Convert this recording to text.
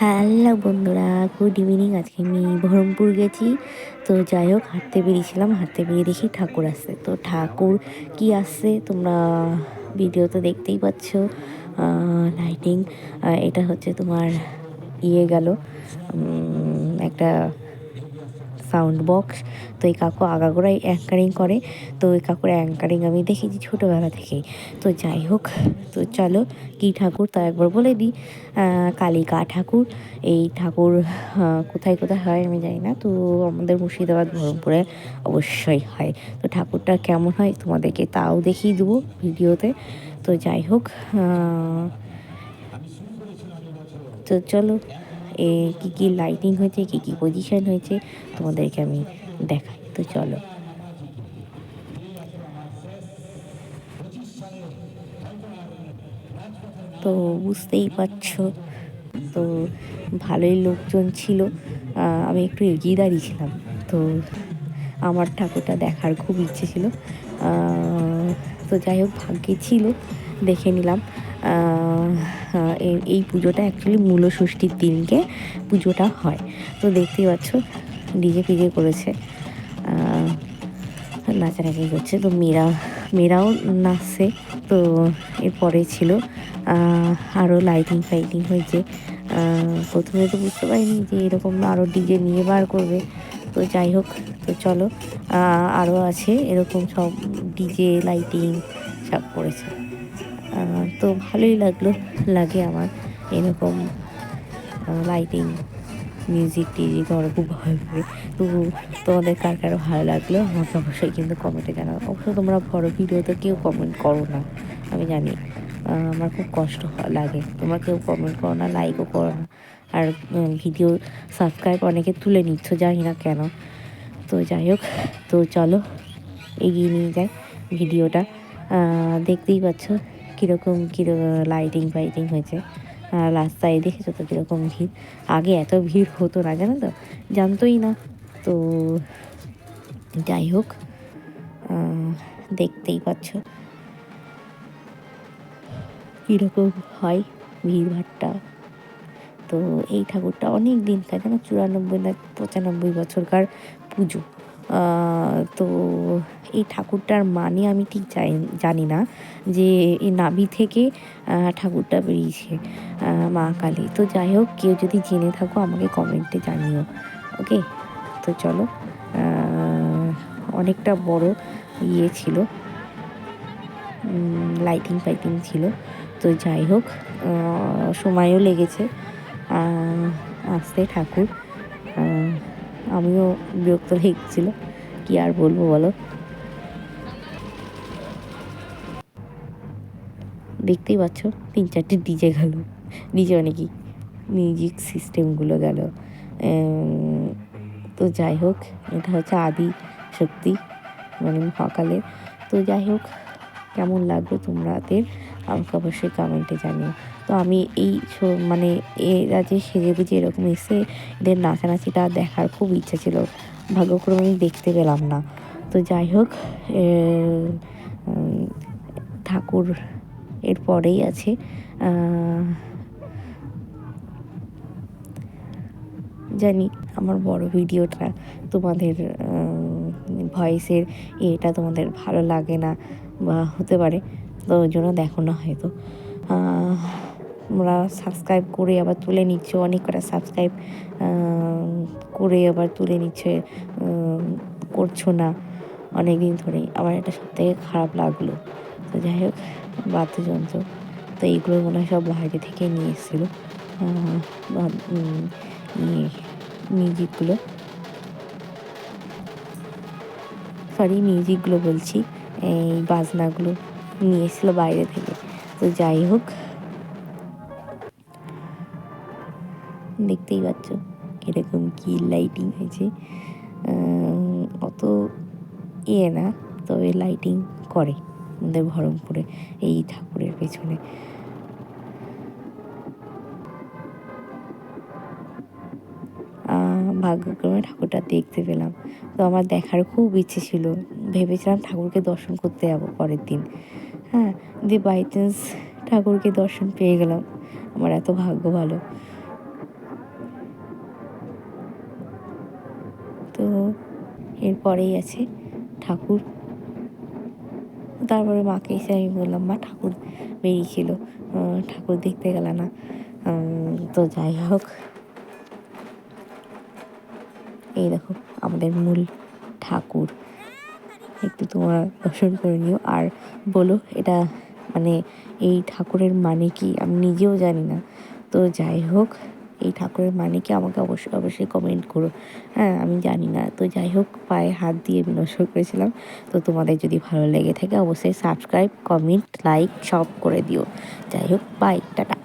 Hello বন্ধুরা, good evening. আজকে আমি বহরমপুর গেছি। তো যাই হোক, হাঁটতে বেরিয়েছিলাম, হাঁটতে বেরিয়ে দেখি ঠাকুর আসছে। তো ঠাকুর কি আসছে তোমরা ভিডিওতে দেখতেই পাচ্ছ লাইটিং এটা হচ্ছে তোমার ইয়ে গেল একটা সাউন্ড বক্স তো এই কাকু আগাগোড়াই অ্যাঙ্কারিং করে। তো ওই কাকুর অ্যাঙ্কারিং আমি দেখেছি ছোটোবেলা থেকেই। তো যাই হোক, তো চলো কী ঠাকুর তা একবার বলে দিই। কালিকা ঠাকুর। এই ঠাকুর কোথায় কোথায় হয় আমি জানি না। তো আমাদের মুর্শিদাবাদ, বহরমপুরে অবশ্যই হয়। তো ঠাকুরটা কেমন হয় তোমাদেরকে তাও দেখিয়ে দেবো ভিডিওতে। তো যাই হোক তো চলো। এ কী কী লাইটিং হয়েছে, কী কী পজিশন হয়েছে, তোমাদেরকে আমি দেখাই। তো চলো। তো বুঝতেই পারছ, তো ভালোই লোকজন ছিল। আমি একটু এগিয়ে দাঁড়িয়েছিলাম। তো আমার ঠাকুরটা দেখার খুব ইচ্ছে ছিল। তো যাই হোক, ভাগ্যে ছিল, দেখে নিলাম। এই- পুজোটা অ্যাকচুয়ালি মূল ষষ্ঠীর দিনকে পুজোটা হয়। তো দেখতেই পাচ্ছ ডিজে ফিজে করেছে। নাচানাচি করছে। তো মেয়েরা, মেয়েরাও নাচছে। তো এরপরে ছিল আরও লাইটিং ফাইটিং হয়েছে। প্রথমে তো বুঝতে পারিনি যে এরকম আরও ডিজে নিয়ে বার করবে। তো যাই হোক, তো চলো আরও আছে এরকম সব ডিজে লাইটিং সব করেছে। তো ভালোই লাগল, লাগে আমার। এরকম লাইটিং মিউজিক টিউজিক আমার খুব ভালো লাগে। তো তোমাদের কার কার ভালো লাগল আমাকে অবশ্যই কিন্তু কমেন্টে জানাও। অবশ্যই তোমরা বড় ভিডিওতে কেউ কমেন্ট করো না, আমি জানি। আমার খুব কষ্ট লাগে। তোমরা কেউ কমেন্ট করো না লাইকও করো না। আর ভিডিও সাবস্ক্রাইব অনেকে তুলে নিচ্ছ, জানি না কেন। তো যাই হোক, তো চলো, এগিয়ে নিয়ে যাই ভিডিওটা দেখতেই পাচ্ছ কীরকম কীরকম লাইটিং ফাইটিং হয়েছে? রাস্তায় দেখেছ তো কীরকম ভিড়? আগে এত ভিড় হতো না, জানো তো? জানতোই না। তো যাই হোক দেখতেই পাচ্ছ। কীরকম হয় ভিড়ভাড়টা তো এই ঠাকুরটা অনেক দিনকার যেন চুরানব্বই না পঁচানব্বই বছরকার পুজো। তো এই ঠাকুরটার মানে আমি ঠিক জানি জানি না যে এই নাভি থেকে ঠাকুরটা বেরিয়েছে মা কালী। তো যাই হোক, কেউ যদি জেনে থাকো আমাকে কমেন্টে জানিও ওকে তো চলো অনেকটা বড় ইয়ে ছিল লাইটিং ফাইটিং ছিল। তো যাই হোক সময়ও লেগেছে আসতে ঠাকুর আমিও বিরক্ত লেগেছিল কি আর বলব বলো? দেখতেই পাচ্ছ, তিন চারটে ডিজে গেল। ডিজে কি? মিউজিক সিস্টেমগুলো গেল তো যাই হোক, এটা হচ্ছে আদি শক্তি মানে মহাকালের তো যাই হোক কেমন লাগল তোমাদের আমাকে অবশ্যই কমেন্টে জানিও। তো আমি এই মানে এরা যে সেজে গুজে এরকম এসে এদের নাচানাচিটা দেখার খুব ইচ্ছা ছিল। ভাগ্যক্রমে আমি দেখতে পেলাম না। তো যাই হোক ঠাকুর এর পরেই আছে জানি আমার বড় ভিডিওটা তোমাদের ভয়েসের এটা তোমাদের ভালো লাগে না বা হতে পারে তো ওই জন্য দেখো না হয়তো। আহ, তোমরা সাবস্ক্রাইব করে আবার তুলে নিচ্ছ অনেক কটা সাবস্ক্রাইব করে আবার তুলে নিচ্ছে করছ না। অনেক দিন ধরেই আমার এটা সব থেকে খারাপ লাগল। তো যাই হোক বাদ্যযন্ত্র তো এইগুলো মনে হয় সব বাইরে থেকে নিয়ে এসেছিল। ইয়ে মিউজিকগুলো। সরি মিউজিকগুলো বলছি, এই বাজনাগুলো নিয়ে এসেছিল বাইরে থেকে। তো যাই হোক, দেখতেই পাচ্ছ কীরকম কি লাইটিং হয়েছে। অত ইয়ে না, তবে লাইটিং করে আমাদের বহরমপুরে এই ঠাকুরের পেছনে। ভাগ্যক্রমে ঠাকুরটা দেখতে পেলাম। তো আমার দেখার খুব ইচ্ছে ছিল। ভেবেছিলাম ঠাকুরকে দর্শন করতে যাব পরের দিন। হ্যাঁ দিয়ে বাই চান্স ঠাকুরকে দর্শন পেয়ে গেলাম। আমার এত ভাগ্য ভালো। তো এরপরেই আছে ঠাকুর। তারপরে মাকে এসে আমি বললাম, মা, ঠাকুর বেরিয়েছিল ঠাকুর দেখতে গেল না। তো যাই হোক। এই দেখো, আমাদের মূল ঠাকুর। একটু তোমরা দর্শন করে নিও। আর বলো, এটা মানে এই ঠাকুরের মানে কি? আমি নিজেও জানি না। তো যাই হোক, এই ঠাকুরের মানে কি আমাকে অবশ্যই অবশ্যই কমেন্ট করো। হ্যাঁ আমি জানি না। তো যাই হোক, পায়ে হাত দিয়ে বিনষ্ট করেছিলাম। তো তোমাদের যদি ভালো লেগে থাকে, অবশ্যই সাবস্ক্রাইব কমেন্ট লাইক সব করে দিও। যাই হোক বাই টাটা।